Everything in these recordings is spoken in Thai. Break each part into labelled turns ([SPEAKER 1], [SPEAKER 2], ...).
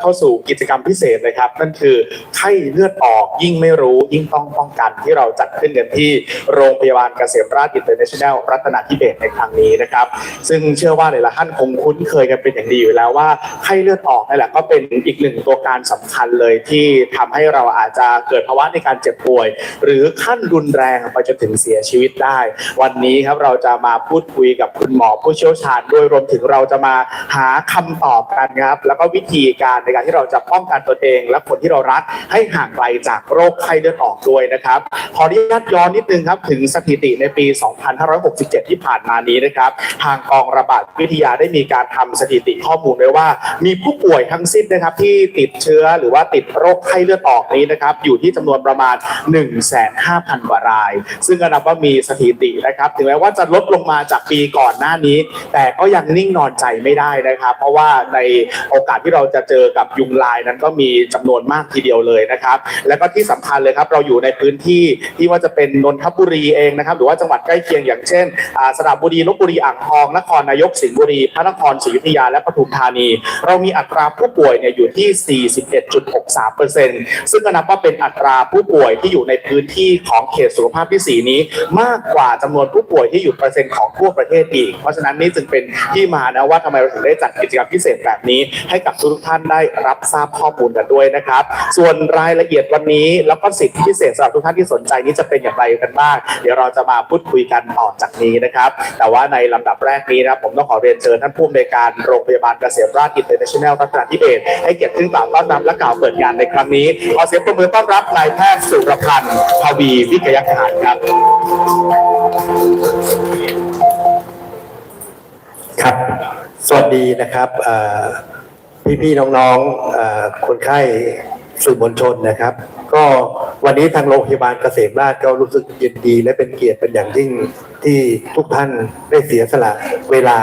[SPEAKER 1] เข้าสู่กิจกรรมพิเศษนะครับนั่นคือไข้เลือดออกยิ่งไม่รู้ยิ่งต้องป้องกันที่เราจัดขึ้นกันที่โรงพยาบาลเกษมราชอินเตอร์เนชั่นแนลรัตนทิเบศในครั้งนี้นะครับ ซึ่งเชื่อว่าหลายๆท่านคงคุ้นเคยกันเป็นอย่างดีอยู่แล้วว่าไข้เลือดออกนี่แหละก็เป็นอีกหนึ่งตัวการสำคัญเลยที่ทำให้เราอาจจะเกิดภาวะในการเจ็บป่วย หรือขั้นรุนแรงไปจนถึงเสียชีวิตได้ วันนี้ครับเราจะมาพูดคุยกับคุณหมอผู้เชี่ยวชาญด้วยรวมถึงเราจะมาหาคำตอบกันครับแล้วก็วิธีการในการที่เราจะป้องกันตนเอง และคนที่เรารักให้ห่างไกลจากโรคไข้เลือดออกด้วยนะครับ ขออนุญาตย้อนนิดนึงครับถึงสถิติในปี 2567 ที่ผ่านมานี้นะครับ ทางกองระบาดวิทยาได้มีการทำสถิติข้อมูลไว้ว่า มีผู้ป่วยทั้งสิ้นนะครับที่ติดเชื้อหรือว่าติดโรคไข้เลือดออกนี้นะครับ อยู่ที่จำนวนประมาณ 1,500,000 กว่าราย ซึ่งก็นับว่ามีสถิตินะครับ ถึงแม้ว่าจะลดลงมาจากปีก่อนหน้านี้ แต่ก็ยังนิ่งนอนใจไม่ได้นะครับ เพราะว่าในโอกาสที่เราจะเจอกับยุงลายนั้นก็มีจำนวนมากทีเดียวเลยนะครับ แล้วก็ที่สำคัญเลยครับเราอยู่ในพื้นที่ที่ว่าจะเป็นนนทบุรีเองนะครับ หรือว่าจังหวัดใกล้เคียงอย่างเช่นอ่าสระบุรีลบบุรีอ่างทอง นครนายกสิงห์บุรี พระนครศรีอยุธยาและปทุมธานี เรามีอัตราผู้ป่วยเนี่ยอยู่ที่ 41.63%ซึ่งก็นับว่าเป็นอัตราผู้ป่วยที่อยู่ในพื้นที่ของเขตสุขภาพที่ 4 นี้ มากกว่าจำนวนผู้ป่วยที่อยู่เปอร์เซ็นต์ของทั่วประเทศอีก เพราะฉะนั้นนี่จึงเป็นที่มานะว่าทำไมเราถึงได้จัดกิจกรรมพิเศษแบบนี้ให้กับทุกท่านได้รับทราบข้อมูลกันด้วยนะครับ ส่วนรายละเอียดวันนี้ แล้วก็สิทธิพิเศษสำหรับทุกท่านที่สนใจนี้จะเป็นอย่างไรกันบ้างเดี๋ยวเราจะมาพูดคุยกันต่อจากนี้นะครับ แต่ว่าในลำดับแรกนี้นะผมต้องขอเรียนเชิญท่านผู้อำนวยการโรงพยาบาลเกษมราชอินเตอร์เนชั่นแนลรัตนทิเบศให้เกียรติขึ้นกล่าวต้อนรับและกล่าวเปิดงานในครั้งนี้ขอเสียงปรบมือต้อนรับนายแพทย์สุรพันธ์ทวีวิทยาหารครับ
[SPEAKER 2] ครับ สวัสดีนะครับเอ่อ พี่ๆน้องๆคนไข้สื่อมวลชนนะครับ ก็วันนี้ทางโรงพยาบาลเกษมราชก็รู้สึกยินดี และเป็นเกียรติเป็นอย่างยิ่งที่ทุกท่านได้เสียสละเวลา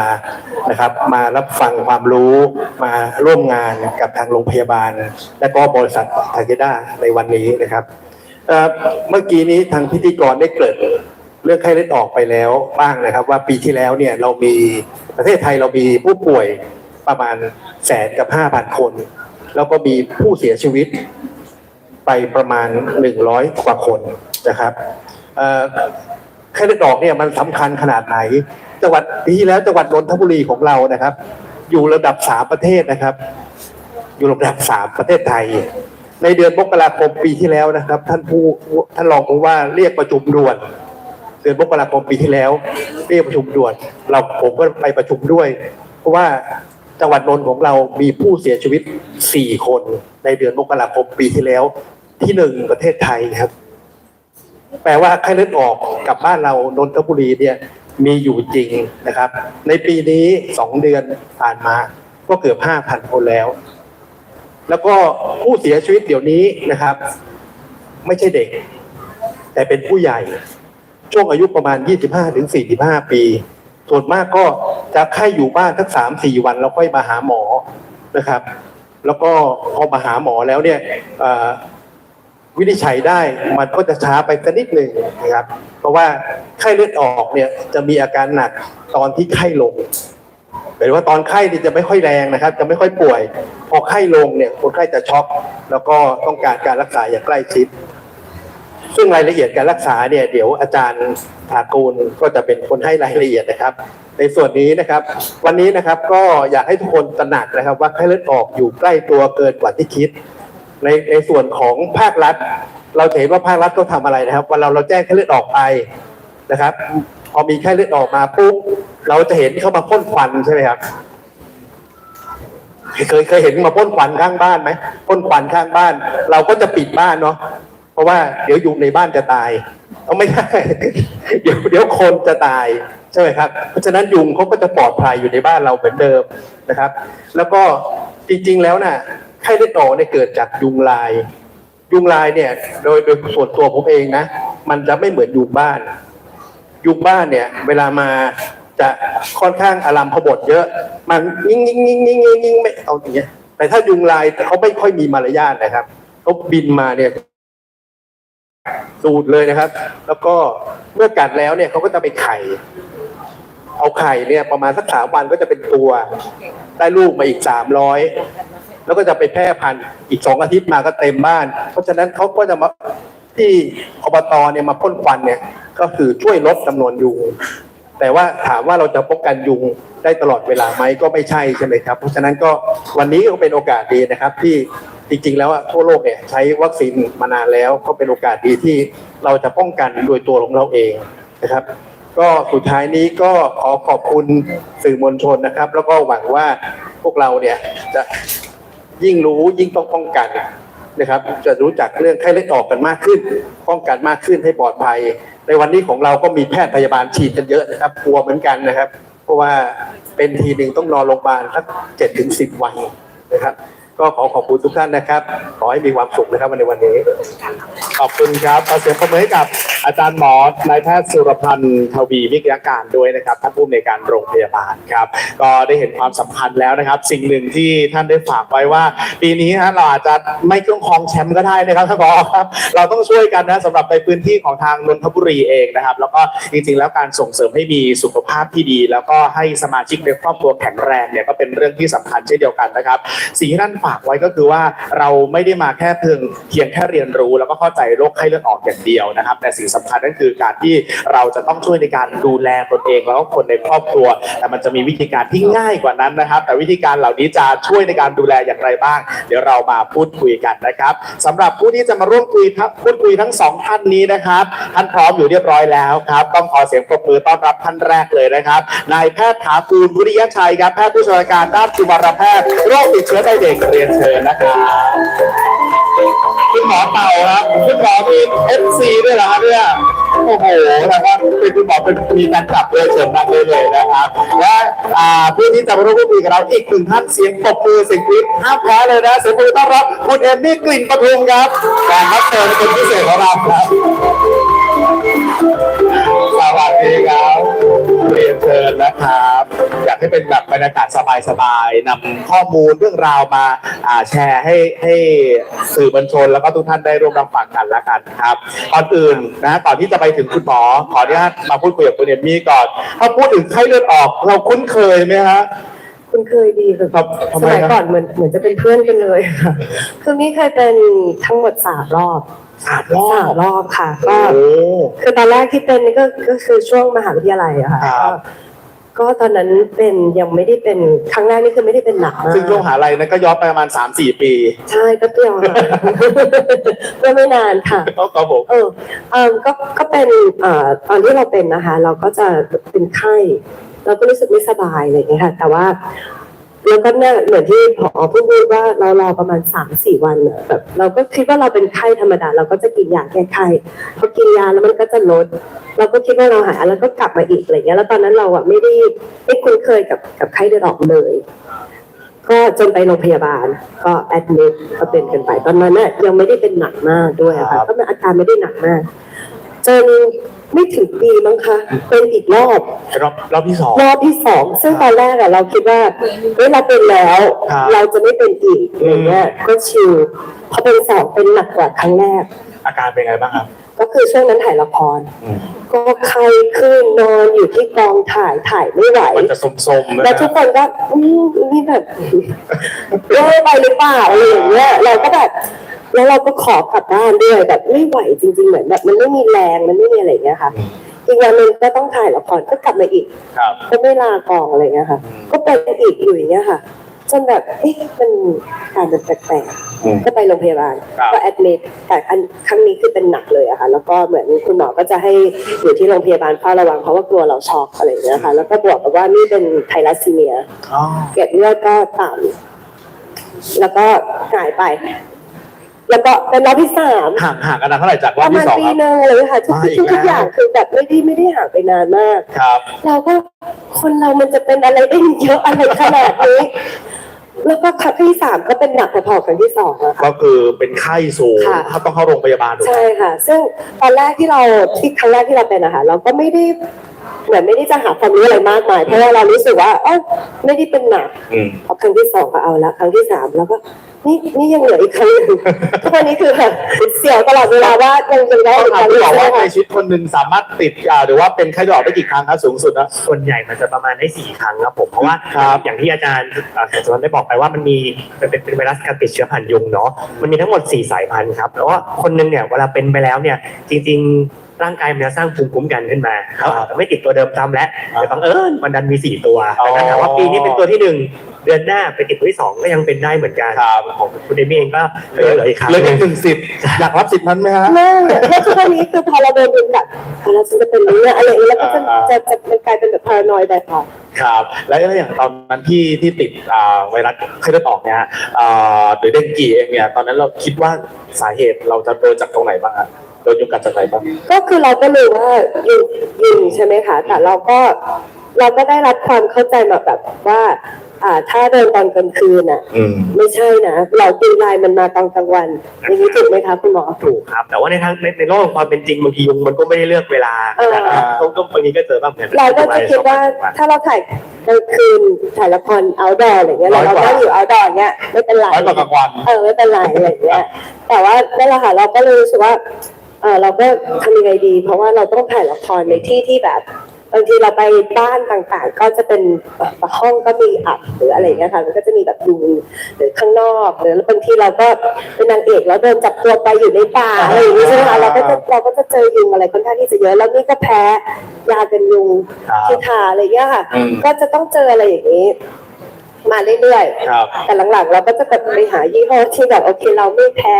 [SPEAKER 2] นะครับ มารับฟังความรู้มาร่วมงานกับทางโรงพยาบาล และก็บริษัททาเกด้าในวันนี้นะครับเมื่อกี้นี้ทางพิธีกรได้เกริ่นเรื่องไข้เลือดออกไปแล้วบ้างนะครับ ว่าปีที่แล้วเนี่ยเรามีประเทศไทยเรามีผู้ป่วยประมาณ แสนกับห้าพันคน แล้วก็มีผู้เสียชีวิตไปประมาณหนึ่งร้อยกว่าคนนะครับเอ่เลือดออกเนี่ยมันสำคัญขนาดไหน จังหวัดปีที่แล้วจังหวัดนนทบุรีของเรานะครับ อยู่ระดับสามประเทศนะครับ อยู่ระดับสามประเทศไทย ในเดือนมกราคมปีที่แล้วนะครับ ท่านผู้ท่านรองผู้ว่าเรียกประชุมด่วนเดือนมกราคมปีที่แล้ว เรียกประชุมด่วน เราผมก็ไปประชุมด้วย เพราะว่า จังหวัดนนท์ของเรามีผู้เสียชีวิต 4 คนในเดือนมกราคมปีที่แล้ว ที่หนึ่งประเทศไทยครับ แปลว่าไข้เลือดออกกับบ้านเรานนทบุรีเนี่ยมีอยู่จริงนะครับ ในปีนี้สองเดือนผ่านมา ก็เกือบห้าพันคนแล้ว แล้วก็ผู้เสียชีวิตเดี๋ยวนี้นะครับ ไม่ใช่เด็ก แต่เป็นผู้ใหญ่ ช่วงอายุประมาณ 25-45 ปี ส่วนมากก็จะไข้อยู่บ้านทั้งสามสี่วันแล้วค่อยมาหาหมอนะครับ แล้วก็พอมาหาหมอแล้วเนี่ยวินิจฉัยได้มันก็จะช้าไปสักนิดหนึ่งนะครับ เพราะว่าไข้เลือดออกเนี่ยจะมีอาการหนักตอนที่ไข้ลงหมายว่าตอนไข้เนี่ยจะไม่ค่อยแรงนะครับ จะไม่ค่อยป่วย พอไข้ลงเนี่ยคนไข้จะช็อก แล้วก็ต้องการการรักษาอย่างใกล้ชิด ซึ่งรายละเอียดการรักษาเนี่ยเดี๋ยวอาจารย์ถากูลก็จะเป็นคนให้รายละเอียดนะครับ ในส่วนนี้นะครับ วันนี้นะครับก็อยากให้ทุกคนตระหนักนะครับ ว่าไข้เลือดออกอยู่ใกล้ตัวเกินกว่าที่คิด ในในส่วนของภาครัฐ เราเห็นว่าภาครัฐต้องทำอะไรนะครับวันเราเราแจ้งไข้เลือดออกไปนะครับ พอมีไข้เลือดออกมาปุ๊บเราจะเห็นเขามาพ่นควันใช่ไหมครับเคยเคยเห็นมาพ่นควันข้างบ้านไหมพ่นควันข้างบ้าน เราก็จะปิดบ้านเนาะ เพราะว่าเดี๋ยวยุงในบ้านจะตายเอาไม่ได้เดี๋ยวเดี๋ยวคนจะตายใช่ไหมครับ เพราะฉะนั้นยุงเขาก็จะปลอดภัยอยู่ในบ้านเราเหมือนเดิมนะครับ แล้วก็จริงๆแล้วน่ะไข้เลือดออกเนี่ยเกิดจากยุงลาย ยุงลายเนี่ยโดยโดยส่วนตัวผมเองนะ มันจะไม่เหมือนยุงบ้าน ยุงบ้านเนี่ย เวลามาจะค่อนข้างอารามพบทเยอะ มันยิ่งยิ่งยิ่งยิ่งยิ่งยิ่งไม่เอาอย่างเงี้ยแต่ถ้ายุงลายเขาไม่ค่อยมีมารยาทนะครับเขาบินมาเนี่ย สูดเลยนะครับ แล้วก็เมื่อกัดแล้วเนี่ยเขาก็จะไปไข่ เอาไข่เนี่ย ประมาณสักสามวันก็จะเป็นตัว ได้ลูกมาอีกสามร้อยแล้วก็จะไปแพร่พันธุ์อีกสองอาทิตย์มาก็เต็มบ้าน เพราะฉะนั้นเขาก็จะมาที่อบตเนี่ยมาพ่นควันเนี่ย ก็คือช่วยลดจำนวนยุงแต่ว่าถามว่าเราจะป้องกันยุงได้ตลอดเวลาไหมก็ไม่ใช่ใช่ไหมครับ เพราะฉะนั้นก็วันนี้ก็เป็นโอกาสดีนะครับที่ จริงๆ แล้วอะทั่วโลกเนี่ยใช้วัคซีนมานานแล้วก็เป็นโอกาสดีที่เราจะป้องกันโดยตัวของเราเองนะครับ ก็สุดท้ายนี้ก็ขอขอบคุณสื่อมวลชนนะครับ แล้วก็หวังว่าพวกเราเนี่ยจะยิ่งรู้ยิ่งต้องป้องกันนะครับ จะรู้จักเรื่องไข้เลือดออกกันมากขึ้น ป้องกันมากขึ้นให้ปลอดภัย ในวันนี้ของเราก็มีแพทย์พยาบาลฉีดกันเยอะนะครับกลัวเหมือนกันนะครับ เพราะว่าเป็นทีหนึ่งต้องนอนโรงพยาบาลสักเจ็ดถึงสิบวันนะครับ ก็ขอขอบคุณทุกท่านนะครับ ขอให้มีความสุขนะครับในวันนี้
[SPEAKER 1] ขอบคุณครับขอเสียงปรบมือให้กับอาจารย์หมอนายแพทย์สุรพันธ์ทวีวิทยาการด้วยนะครับท่านผู้อำนวยการโรงพยาบาลครับ ก็ได้เห็นความสำคัญแล้วนะครับ สิ่งหนึ่งที่ท่านได้ฝากไว้ว่า ปีนี้ฮะเราอาจจะไม่ต้องครองแชมป์ก็ได้นะครับท่านผอครับ เราต้องช่วยกันนะสำหรับในพื้นที่ของทางนนทบุรีเองนะครับ แล้วก็จริงๆแล้วการส่งเสริมให้มีสุขภาพที่ดี แล้วก็ให้สมาชิกในครอบครัวแข็งแรงเนี่ยก็เป็นเรื่องที่สำคัญเช่นเดียวกันนะครับสิ่งที่ท่านฝากไว้ก็คือว่าเราไม่ได้มาแค่เพียงเพียงแค่เรียนรู้ แล้วก็เข้าใจโรคไข้เลือดออกอย่างเดียวนะครับ แต่สิ่งสำคัญนั่นคือการที่เราจะต้องช่วยในการดูแลตนเองแล้วก็คนในครอบครัว แต่มันจะมีวิธีการที่ง่ายกว่านั้นนะครับ แต่วิธีการเหล่านี้จะช่วยในการดูแลอย่างไรบ้าง เดี๋ยวเรามาพูดคุยกันนะครับสำหรับผู้ที่จะมาร่วมคุยครับพูดคุยทั้งสองท่านนี้นะครับท่านพร้อมอยู่เรียบร้อยแล้วครับ ต้องขอเสียงปรบมือต้อนรับท่านแรกเลยนะครับนายแพทย์ถากูลวุฒิยชัยครับแพทย์ผู้ชำนาญการด้านจุมารแพทย์โรคติดเชื้อในเด็กรียนเชิญนะครับคุณหมอเต่าครับคุณหมอมีเอฟซีด้วยเหรอครับเนี่ยโอ้โหนะครับเป็นคุณหมอเป็นมีการจับเลยเชิญนั่งเลยเลยนะครับและอ่าผู้ที่จะมาร่วมพูดคุยกับเราอีกหนึ่งท่านเสียงปรบมือเสียงกรี๊ดห้ามแพ้เลยนะเสียงปรบมือต้อนรับคุณเอมมี่กลิ่นปทุมครับการรับเชิญเป็นพิเศษของเราครับสวัสดีครับเรียนเชิญนะครับ ให้เป็นแบบบรรยากาศสบายๆนำข้อมูลเรื่องราวมาอ่าแชร์ให้ให้สื่อมวลชน แล้วก็ทุกท่านได้ร่วมรับฟังกันแล้วกันครับก่อนอื่นนะก่อนที่จะไปถึงคุณหมอขออนุญาตมาพูดคุยกับคุณเอมมี่ก่อนถ้าพูดถึงไข้เลือดออกเราคุ้นเคยไหมฮะ
[SPEAKER 3] คุณเคยดีคือ
[SPEAKER 1] ครับทำ
[SPEAKER 3] ส
[SPEAKER 1] ไม
[SPEAKER 3] มัย
[SPEAKER 1] ครับ
[SPEAKER 3] ก่อนเหมือนเหมือนจะเป็นเพื่อนกันเลยค่ะคือนี่เคยเป็นทั้งหมดสามรอบ
[SPEAKER 1] สามรอ
[SPEAKER 3] สาม
[SPEAKER 1] บ
[SPEAKER 3] รอบค่ะ
[SPEAKER 1] โอ้
[SPEAKER 3] ก็คือตอนแรกที่เป็นนี่ก็ก็คือช่วงมหาวิทยาลัยอะค่ะ
[SPEAKER 1] ครับ
[SPEAKER 3] ก็ ก็ตอนนั้นเป็นยังไม่ได้เป็นครั้งแรกนี่คือไม่ได้เป็นหนักมาก
[SPEAKER 1] ซึ่งช่วงมหาลัยนั้นก็ย้อนไปประมาณ 3-4 ปี
[SPEAKER 3] ใช่ก็เดียวค่ะก็ไม่นานค่ะ
[SPEAKER 1] ครับผม
[SPEAKER 3] เออเออก็ก็เป็นเอ่อตอนที่เราเป็นนะคะ เราก็จะเป็นไข้ เราก็รู้สึกไม่สบายอะไรอย่างเงี้ยค่ะ แต่ว่าแล้วก็เนี่ยเหมือนที่ผอพูดว่าเรารอประมาณสามสี่วันอะแบบเราก็คิดว่าเราเป็นไข้ธรรมดา เราก็จะกินยาแก้ไข้พอกินยาแล้วมันก็จะลด เราก็คิดว่าเราหายแล้วก็กลับมาอีกอะไรเงี้ยแล้วตอนนั้นเราอะไม่ได้ไม่คุ้นเคยกับกับไข้เลือดออกเลยก็จนไปโรงพยาบาล ก็แอดมิดก็เป็นกันไปตอนนั้นน่ะยังไม่ได้เป็นหนักมากด้วยอะ
[SPEAKER 1] ครั
[SPEAKER 3] ค่ะ
[SPEAKER 1] บ
[SPEAKER 3] ก็อาการไม่ได้หนักมากจนไม่ถึงปีมั้งคะเป็นอีกรอบ
[SPEAKER 1] รอบรอบที่สอง
[SPEAKER 3] รอบที่สองซึ่งตอนแรกอะเราคิดว่าเฮ้ยเราเป็นแล้ว
[SPEAKER 1] ครับ
[SPEAKER 3] เราจะไม่เป็นอีกอย่างเงี้ยก็ชิลพอเป็นสองเป็นหนักกว่าครั้งแรก
[SPEAKER 1] อาการเป็นไงบ้างครับ
[SPEAKER 3] ก็คือช่วงนั้นถ่ายละคร
[SPEAKER 1] อืม
[SPEAKER 3] ก็ไข้ขึ้นนอนอยู่ที่กองถ่ายถ่ายไม่ไหว
[SPEAKER 1] มันจะสมๆนะ
[SPEAKER 3] แล้วทุกคนก็อืมนี่แบบเล่ไปหรือเปล่าอะไรอย่างเงี้ยเราก็แบบแล้วเราก็ขอกลับบ้านด้วยแบบไม่ไหวจริง ๆ เหมือนแบบ มันไม่มีแรงมันไม่มีอะไรอย่างเงี้ยค่ะอีกวันหนึ่งก็ต้องถ่ายละครก็กลับมาอีก
[SPEAKER 1] ครับ
[SPEAKER 3] ก็ไม่ลากองอะไรเงี้ยค่ะ
[SPEAKER 1] อืม
[SPEAKER 3] ก็เป็นอีกอยู่อย่างเงี้ยค่ะ จนแบบเอ๊ะมันการเป็นแปลก
[SPEAKER 1] อืม
[SPEAKER 3] ๆก็ไปโรงพยาบาล
[SPEAKER 1] ครับ
[SPEAKER 3] ก็แอดมิดแต่อันครั้งนี้คือเป็นหนักเลยอะค่ะ แล้วก็เหมือนคุณหมอก็จะให้อยู่ที่โรงพยาบาลเฝ้าระวังเพราะว่ากลัวเราช็อกอะไรอย่างเงี้ยค่ะ แล้วก็บวกกับว่านี่เป็นไทลัสซีเมีย
[SPEAKER 1] อ๋อ
[SPEAKER 3] เกล็ดเลือดก็ต่ำแล้วก็หายไป แล้วก็เป็นรอบที่สาม
[SPEAKER 1] ห่างห่างกันนานเท่าไหร่จากร
[SPEAKER 3] ป
[SPEAKER 1] อบ
[SPEAKER 3] ระมา
[SPEAKER 1] ที่
[SPEAKER 3] ณ
[SPEAKER 1] สอง
[SPEAKER 3] ปี
[SPEAKER 1] ครับ
[SPEAKER 3] หนึงอะไรเลยค่ะทุก
[SPEAKER 1] มาอีก
[SPEAKER 3] ทุกทุก
[SPEAKER 1] แล้ว
[SPEAKER 3] อย่างคือแบบไม่ได้ไม่ได้ห่างไปนานมาก
[SPEAKER 1] ครับ
[SPEAKER 3] เราก็คนเรามันจะเป็นอะไรได้เยอะอะไรขนาดนี้ แล้วก็ครั้งที่สามก็เป็นหนักพอๆครั้งที่สองอะค่ะ
[SPEAKER 1] ก็คือเป็นไข้สูง
[SPEAKER 3] ค่ะ
[SPEAKER 1] ถ้าต้องเข้าโรงพยาบาลถูกไหม
[SPEAKER 3] ใช่ค่ะ ซึ่งตอนแรกที่เราที่ครั้งแรกที่เราเป็นอะค่ะเราก็ไม่ได้เหมือนไม่ได้จะหาความรู้อะไรมากมาย เพราะว่าเรารู้สึกว่าเออไม่ได้เป็นหนัก
[SPEAKER 1] อืม
[SPEAKER 3] พอครั้งที่สองก็เอาละครั้งที่สามแล้วก็ นี่นี่ยังเหลืออีกครั้งหนึ่งทุกวันนี้คือแบบเสียวตลอดเวลาว่ายังยังได้
[SPEAKER 1] ต้อง
[SPEAKER 3] อีกค
[SPEAKER 1] ถาม
[SPEAKER 3] รั้งห
[SPEAKER 1] คุณ
[SPEAKER 3] นึ่
[SPEAKER 1] หม
[SPEAKER 3] ง
[SPEAKER 1] อว่า
[SPEAKER 3] ใช่ไหม
[SPEAKER 1] ในชีวิตคนหนึ่งสามารถติดอ่าหรือว่าเป็นไข้เลือดออกได้กี่ครั้งครับสูงสุดนะ
[SPEAKER 4] ส่วนใหญ่มันจะประมาณได้สี่ครั้งครับผมเพราะว่า
[SPEAKER 1] ครับ
[SPEAKER 4] อย่างที่อาจารย์อ่าแสงสุวรรณได้บอกไปว่ามันมีเป็นเป็นเป็นไวรัสการติดเชื้อผ่านยุงเนาะมันมีทั้งหมดสี่สายพันธุ์ครับแล้วว่าคนหนึงเนี่ยเวลาเป็นไปแล้วเนี่ยจริง ๆ ร่างกายมันจะสร้างภูมิคุ้มกันขึ้นมาเขาอาจจะไม่ติดตัวเดิมซ้ำแล้วแต่บังเอิญมันดันมีสี่ตัว
[SPEAKER 1] อ๋อ
[SPEAKER 4] ดังนั้นถามว่าปีนี้เป็นตัวที่หนึ่ง เดือนหน้าไปติดตัวที่สองก็ยังเป็นได้เหมือนกัน
[SPEAKER 1] ครับ
[SPEAKER 4] ของคุณเอมี่เองก็เหลือเหลืออีกครั้ง
[SPEAKER 1] เหลือ
[SPEAKER 4] ห
[SPEAKER 1] อี
[SPEAKER 4] นึ่
[SPEAKER 1] ก
[SPEAKER 4] ง
[SPEAKER 1] หนึ่งสิทธิ์อยากรับสิทธิ์นั้นไหมฮะ
[SPEAKER 3] แม่แล้วทุกวันนี้คือพอเราโดนดึงแบบอะเราจะเป็นอย่างนี้อะไรอย่างนี้แล้วก็จะ
[SPEAKER 1] อ่า
[SPEAKER 3] จะจะมันกลายเป็นแบบพารานอยแบบค่ะ
[SPEAKER 1] ครับแล้วอย่างตอนนั้นที่ที่ติดอ่าไวรัสไข้เลือดออกเนี่ยฮะอ่าหรือเดงกีเองเนี่ยตอนนั้นเราคิดว่าสาเหตุเราจะโดนจากตรงไหนบ้างฮะโดนยุงกัดจากไหนบ้าง
[SPEAKER 3] ก็คือเราก็รู้ว่ายิงยิงใช่ไหมคะแต่เราก็เราก็ได้รับความเข้าใจมาแบบว่า อ่าถ้าเดินตอนกลางคืนอะ
[SPEAKER 1] อืม
[SPEAKER 3] ไม่ใช่นะเราตีลายมันมาตอนกลางวัน อย่างนี้ถูกไหมคะคุณหมอ
[SPEAKER 4] ถูกครับ แต่ว่าในทางในในโลกของความเป็นจริงบางทียุงมันก็ไม่ได้เลือกเวลา
[SPEAKER 3] เออ
[SPEAKER 4] นะครับต้องต้องบางทีก็เจอบ้างเหมือนกัน
[SPEAKER 3] เราก็จะคิดว่าถ้าเราถ่ายกลางคืนถ่ายละคร outdoor อะไรเงี้ย
[SPEAKER 1] น้
[SPEAKER 3] เรา
[SPEAKER 1] อยกว่า
[SPEAKER 3] ได้อยู่ outdoor เงี้ยไม่เป็นไร
[SPEAKER 1] น้อยกว่ากลางวัน
[SPEAKER 3] เออไม่เป็นไรอะไรเงี้ย แต่ว่านั่นแหละค่ะเราก็เลยรู้สึกว่า เออเราก็ทำยังไงดี เพราะว่าเราต้องถ่ายละครในที่ที่แบบ บางทีเราไปบ้านต่างๆ ก็จะเป็นแบบห้องก็มีอับหรืออะไรเงี้ยค่ะมันก็จะมีแบบยุงหรือข้างนอกหรือบางทีเราก็เป็นนางเอกแล้วโดนจับตัวไปอยู่ในป่าอะไรอย่างนี้ใช่ไหมคะเราก็จะเราก็จะเจอยุงอะไรค่อนข้างที่จะเยอะแล้วนี่ก็แพ้ยากันยุง
[SPEAKER 1] ครับ
[SPEAKER 3] ที่ทาอะไรเงี้ยค่ะ
[SPEAKER 1] อืม
[SPEAKER 3] ก็จะต้องเจออะไรอย่างนี้มาเรื่อยๆ
[SPEAKER 1] ครับ
[SPEAKER 3] แต่หลังๆ เราก็จะแบบไปหายี่ห้อที่แบบโอเคเราไม่แพ้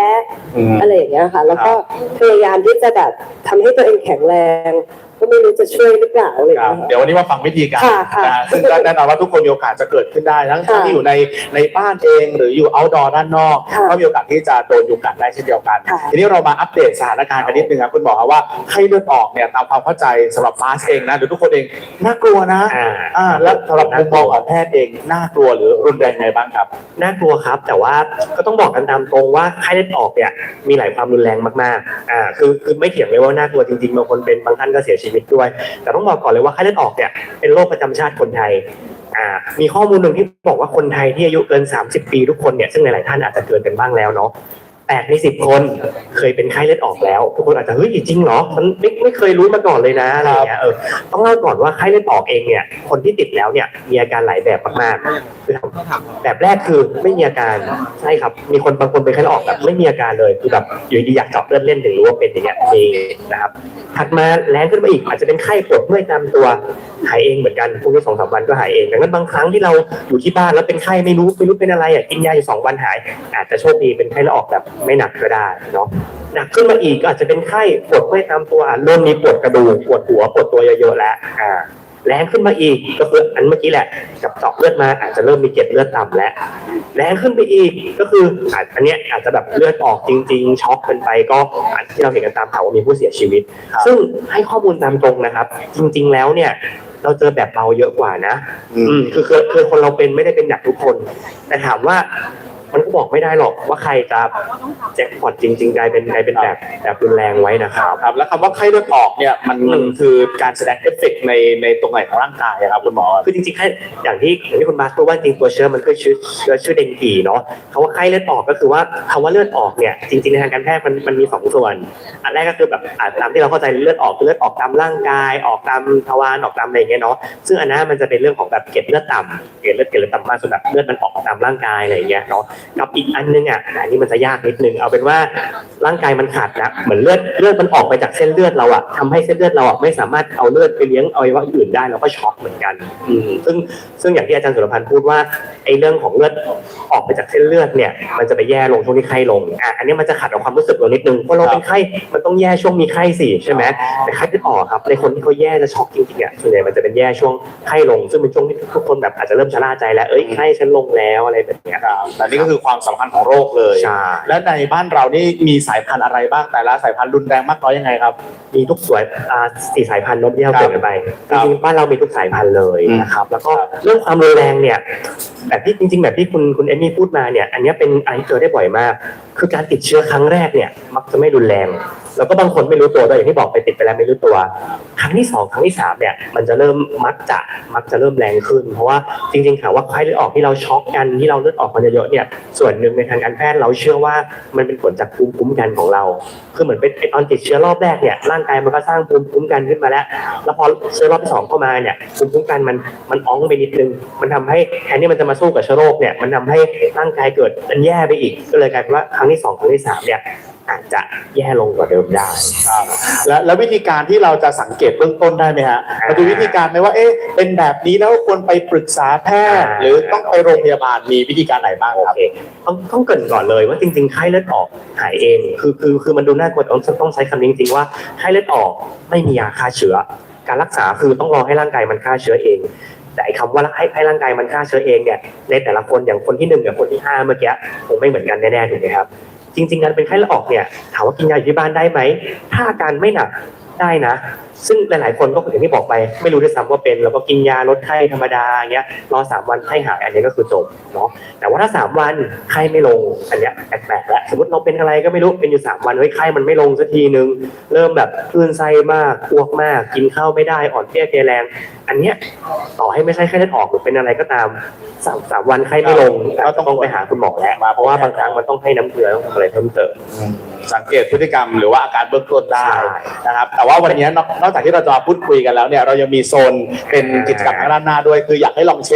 [SPEAKER 1] อืม
[SPEAKER 3] อะไรอย่างเงี้ยค่ะ แล้วก็พยายามที่จะแบบทำให้ตัวเองแข็งแรง ก็ไม่รู้จะช่วยหรือเปล่าอะไรอย่าง
[SPEAKER 1] ครับ
[SPEAKER 3] เงี้ย
[SPEAKER 1] เดี๋ยววันนี้มาฟังวิธีการ
[SPEAKER 3] ค่ะค่ะ
[SPEAKER 1] นะซึ่งก็แน่นอนว่าทุกคนมีโอกาสจะเกิดขึ้นได้ ทั้ง
[SPEAKER 3] ค่ะ
[SPEAKER 1] ที่อยู่ในในบ้านเองหรืออยู่ outdoor ด้านนอก
[SPEAKER 3] ค่ะ
[SPEAKER 1] ก็มีโอกาสที่จะโดนยุงกัดได้เช่นเดียวกัน
[SPEAKER 3] ค่ะ
[SPEAKER 1] ทีนี้เรามาอัปเดตสถานการณ์กันนิดนึงครับคุณหมอครับว่าไข้เลือดออกเนี่ยตามความเข้าใจสำหรับบาสเองนะหรือทุกคนเองน่ากลัวนะ
[SPEAKER 4] อ่า
[SPEAKER 1] อ่าแล้วสำหรับมุมมองของแพทย์เองน่ากลัวหรือรุนแรงไงบ้างครับ
[SPEAKER 4] น่ากลัวครับ แต่ว่าก็ต้องบอกกันตามตรงว่าไข้เลือดออกเนี่ยมีหลายความรุนแรงมากๆอ่าคือคือไม่เถียงเลยว่าน่ากลัวจริงๆบางคนเป็นบางท่านก็เสียชีวิตด้วย แต่ต้องบอกก่อนเลยว่าไข้เลือดออกเนี่ยเป็นโรคประจำชาติคนไทยอ่ามีข้อมูลหนึ่งที่บอกว่าคนไทยที่อายุเกิน 30 ปีทุกคนเนี่ยซึ่งหลายๆท่านอาจจะเกินกันบ้างแล้วเนาะ แปดในสิบคนเคยเป็นไข้เลือดออกแล้ว ทุกคนอาจจะเฮ้ยจริงเหรอมันไม่ไม่เคยรู้มาก่อนเลยนะอะไรอย่างเงี้ยเออต้องเล่าก่อนว่าไข้เลือดออกเองเนี่ย คนที่ติดแล้วเนี่ยมีอาการหลายแบบมากๆคือแบบแรกคือไม่มีอาการใช่ครับ มีคนบางคนเป็นไข้เลือดออกแบบไม่มีอาการเลยคือแบบอยู่ดีอยากเจาะเลือดเล่นถึงรู้ว่าเป็นอย่างเงี้ยมีนะครับถัดมาแรงขึ้นมาอีกอาจจะเป็นไข้ปวดเมื่อยตามตัวหายเองเหมือนกันพวกนี้สองสามวันก็หายเองดังนั้นบางครั้งที่เราอยู่ที่บ้านแล้วเป็นไข้ไม่รู้ไม่รู้เป็นอะไรอะกินยาอยู่สองวันหาย อาจจะโชคดีเป็นไข้เลือดออกแบบไม่หนักก็ได้เนาะหนักขึ้นมาอีกก็อาจจะเป็นไข้ปวดเมื่อยตามตัวอะเริ่มมีปวดกระดูกปวดหัวปวดตัวเยอะๆแล้วอ่าแรงขึ้นมาอีกก็คืออันเมื่อกี้แหละกับเจาะเลือดมาอาจจะเริ่มมีเกล็ดเลือดต่ำแล้วแรงขึ้นไปอีกก็คืออาจอันเนี้ยอาจจะแบบเลือดออกจริง ๆ ช็อกเกินไปก็อันที่เราเห็นกันตามข่าวว่ามีผู้เสียชีวิต
[SPEAKER 1] ครับ
[SPEAKER 4] ซึ่งให้ข้อมูลตามตรงนะครับ จริง ๆ แล้วเนี่ยเราเจอแบบเบาเยอะกว่านะ
[SPEAKER 1] อืม
[SPEAKER 4] อืมคือคือคือคนเราเป็นไม่ได้เป็นหนักทุกคน แต่ถามว่า มันก็บอกไม่ได้หรอกว่าใครจะแจ็คพอตจริงๆกลายเป็นกลายเป็นแบบแบบรุนแรงไว้นะครับ
[SPEAKER 1] ครับ แล้วคำว่าไข้เลือดออกเนี่ยมันมันคือการแสดงเอฟเฟกต์ในในตรงไหนของร่างกายอะครับคุณหมอ
[SPEAKER 4] คือจริงๆแค่อย่างที่อย่างที่คุณมาร์คพูดว่าจริงตัวเชื้อมันก็ชื่อเชื้อชื่อเดงกีเนาะคำว่าไข้เลือดออกก็คือว่าคำว่าเลือดออกเนี่ยจริงๆในทางการแพทย์มันมันมีสองส่วน อันแรกก็คือแบบอ่าตามที่เราเข้าใจเลือดออกคือเลือดออกตามร่างกาย ออกตามทวารออกตามอะไรอย่างเงี้ยเนาะซึ่งอันนั้นมันจะเป็นเรื่องของแบบเกล็ดเลือดต่ำเกล็ดเลือดเกล็ดเลือดต่ำมากจนแบบเลือดมันออกตามร่างกายอะไรอย่างเงี้ยเนาะกับอีกอันนึงอะอันนี้มันจะยากนิดนึงเอาเป็นว่าร่างกายมันขาดนะเหมือนเลือดเลือดมันออกไปจากเส้นเลือดเราอะทำให้เส้นเลือดเราอะไม่สามารถเอาเลือดไปเลี้ยงอวัยวะอื่นได้เราก็ช็อกเหมือนกัน อืมซึ่งซึ่งอย่างที่อาจารย์สุรพันธ์พูดว่าไอ้เรื่องของเลือดออกไปจากเส้นเลือดเนี่ย มันจะไปแย่ลงช่วงที่ไข้ลงอะอันนี้มันจะขัดกับความรู้สึกเรานิดนึงเพราะเราเป็นไข้มันต้องแย่ช่วงมีไข้สิใช่ไหมแต่ไข้ที่ออกครับในคนที่เขาแย่จะช็อกจริงๆอะส่วนใหญ่มันจะเป็นแย่ช่วงไข้ลง ซึ่งเป็นช่วงที่ทุกคนแบบอาจจะเริ่มชะล่าใจแล้วเอ้ยไข้ฉันลงแล้วอะไรแบบเนี้ย
[SPEAKER 1] ครับแต่นี่ก็คือความสำคัญของโรคเลย
[SPEAKER 4] ใช่
[SPEAKER 1] และในบ้านเรานี่มีสายพันธุ์อะไรบ้างแต่ละสายพันธุ์รุนแรงมากน้อยยังไงครับ
[SPEAKER 4] มีทุกสวยอ่าสี่สายพันธุ์เนอะที่เรา
[SPEAKER 1] ครับ
[SPEAKER 4] เกิดกันไป
[SPEAKER 1] ค
[SPEAKER 4] จ
[SPEAKER 1] รับ
[SPEAKER 4] ริงๆบ้านเรามีทุกสายพันธุ์เลย
[SPEAKER 1] อืม
[SPEAKER 4] นะครับ แล้วก็
[SPEAKER 1] ครับ
[SPEAKER 4] เรื่องความรุนแรงเนี่ยแบบที่จริง ๆ แบบที่คุณคุณเอมมี่พูดมาเนี่ย อันเนี้ยเป็นอะไรที่เจอได้บ่อยมาก คือการติดเชื้อครั้งแรกเนี่ย มักจะไม่รุนแรง แล้วก็บางคนไม่รู้ตัวด้วยอย่างที่บอกไปติดไปแล้วไม่รู้ตัว ครั้งที่สองครั้งที่สามเนี่ยมันจะเริ่มมักจะมักจะเริ่มแรงขึ้น เพราะว่าจริงๆถามว่าไข้เลือดออกที่เราช็อกกันที่เราเลือดออกมันเยอะเนี่ยส่วนหนึ่งในทางการแพทย์เราเชื่อว่ามันเป็นผลจากภูมิคุ้มกันของเรา คือเหมือนเป็นไอ้ตอนติดเชื้อรอบแรกเนี่ยร่างกายมันก็สร้างภูมิคุ้มกันขึ้นมาแล้ว แล้วพอเชื้อรอบที่สองเข้ามาเนี่ยภูมิคุ้มกันมันมันอ้องไปนิดนึง มันทำให้แทนที่มันจะมาสู้กับเชื้อโรคเนี่ยมันทำให้ร่างกายเกิดมันแย่ไปอีก ก็เลยกลายเป็นว่าครั้งที่สองครั้งที่สามเนี่ย อาจจะแย่ลงกว่าเดิมได้
[SPEAKER 1] ครับแล้วแล้ววิธีการที่เราจะสังเกตเบื้องต้นได้ไหมฮะมาดูวิธีการไหมว่าเอ๊ะเป็นแบบนี้แล้วควรไปปรึกษาแพทย์
[SPEAKER 4] อ่า
[SPEAKER 1] หรือต้องไปโรงพยาบาลมีวิธีการไหนบ้าง
[SPEAKER 4] โอ
[SPEAKER 1] ครับ
[SPEAKER 4] เคต้องต้องเกรินก่อนเลยว่าจริงๆไข้เลือดออกหายเองคือคือคือมันดูน่ากลัวแต่ต้องต้องใช้คำนี้จริงๆว่าไข้เลือดออกไม่มียาฆ่าเชื้อ การรักษาคือต้องรอให้ร่างกายมันฆ่าเชื้อเองแต่ไอ้คำว่าให้ให้ร่างกายมันฆ่าเชื้อเองเนี่ยในแต่ละคนอย่างคนที่หนึ่งกับคนที่ห้าเมื่อกี้คงไม่เหมือนกันแน่ๆถูกไหมครับ จริงๆการเป็นไข้เลือดออกเนี่ยถามว่ากินยาอยู่ที่บ้านได้ไหม ถ้าอาการไม่หนักได้นะ ซึ่งหลาย ๆ คนก็อย่างที่บอกไป ไม่รู้ด้วยซ้ำว่าเป็นแล้วก็กินยาลดไข้ธรรมดาเงี้ยรอสามวันไข้หายอันนี้ก็คือจบเนาะแต่ว่าถ้าสามวันไข้ไม่ลงอันเนี้ยแปลกๆแล้วสมมติเราเป็นอะไรก็ไม่รู้เป็นอยู่สามวันเฮ้ยไข้มันไม่ลงสักทีนึง เริ่มแบบคลื่นไส้มากอ้วกมาก กินข้าวไม่ได้อ่อนเพลียเพลียแรง อันเนี้ยต่อให้ไม่ใช่ไข้เลือดออกหรือเป็นอะไรก็ตามสามสามวันไข้ไม่ลง
[SPEAKER 1] ก็
[SPEAKER 4] ก็
[SPEAKER 1] ต้
[SPEAKER 4] ต้
[SPEAKER 1] อ
[SPEAKER 4] องงไปหาคุณหมอแล้วเพราะว่าบางครั้งมันต้องให้น้ำเกลือต้องทำอะไรเพิ่มเติม
[SPEAKER 1] สังเกตพฤติกรรมหรือว่าอาการเบื้องต้นได้
[SPEAKER 4] ใช่
[SPEAKER 1] นะครับแต่ว่าวันนี้นอกนอกจากที่เราจะมาพูดคุยกันแล้วเนี่ยเรายังมีโซนเป็นกิจกรรมทางด้านหน้าด้วยคืออยากให้ลองเช็ค